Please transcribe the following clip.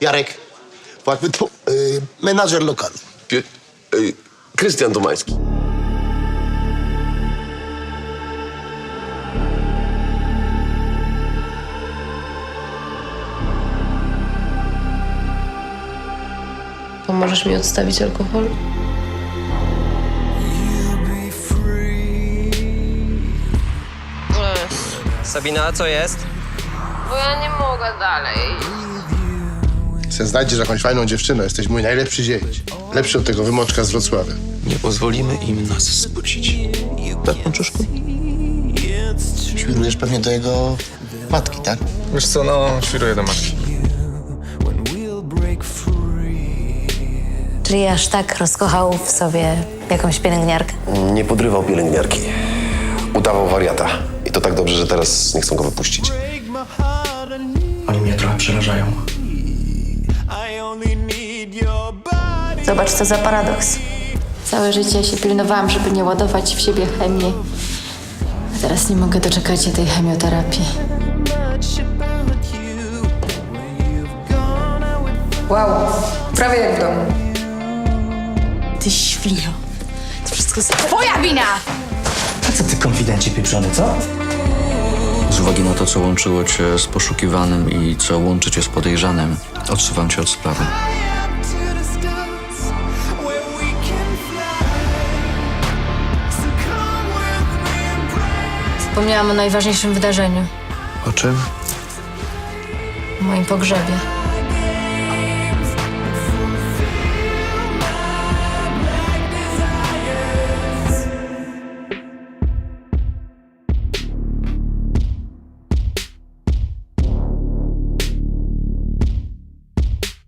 Jarek, jakby to y, menadżer lokalu. Pie- y, Krystian Domański. Pomożesz mi odstawić alkohol? Sabina, co jest? Bo ja nie mogę dalej. Se znajdziesz jakąś fajną dziewczynę, jesteś mój najlepszy zięć. Lepszy od tego wymoczka z Wrocławia. Nie pozwolimy im nas zbudzić. Tak, Pączuszku? Świrujesz pewnie do jego matki, tak? Wiesz co, no, świruję do matki. Czyli aż tak rozkochał w sobie jakąś pielęgniarkę. Nie podrywał pielęgniarki. Udawał wariata. I to tak dobrze, że teraz nie chcą go wypuścić. Oni mnie trochę przerażają. Zobacz, co za paradoks. Całe życie się pilnowałam, żeby nie ładować w siebie chemii. A teraz nie mogę doczekać się tej chemioterapii. Wow, prawie jak w domu. Ty świnio. To wszystko jest... Twoja wina! A co ty konfidencie pieprzony, co? Z uwagi na to, co łączyło cię z poszukiwanym i co łączy cię z podejrzanym, odsuwam cię od sprawy. Wspomniałam o najważniejszym wydarzeniu O czym? moim pogrzebie.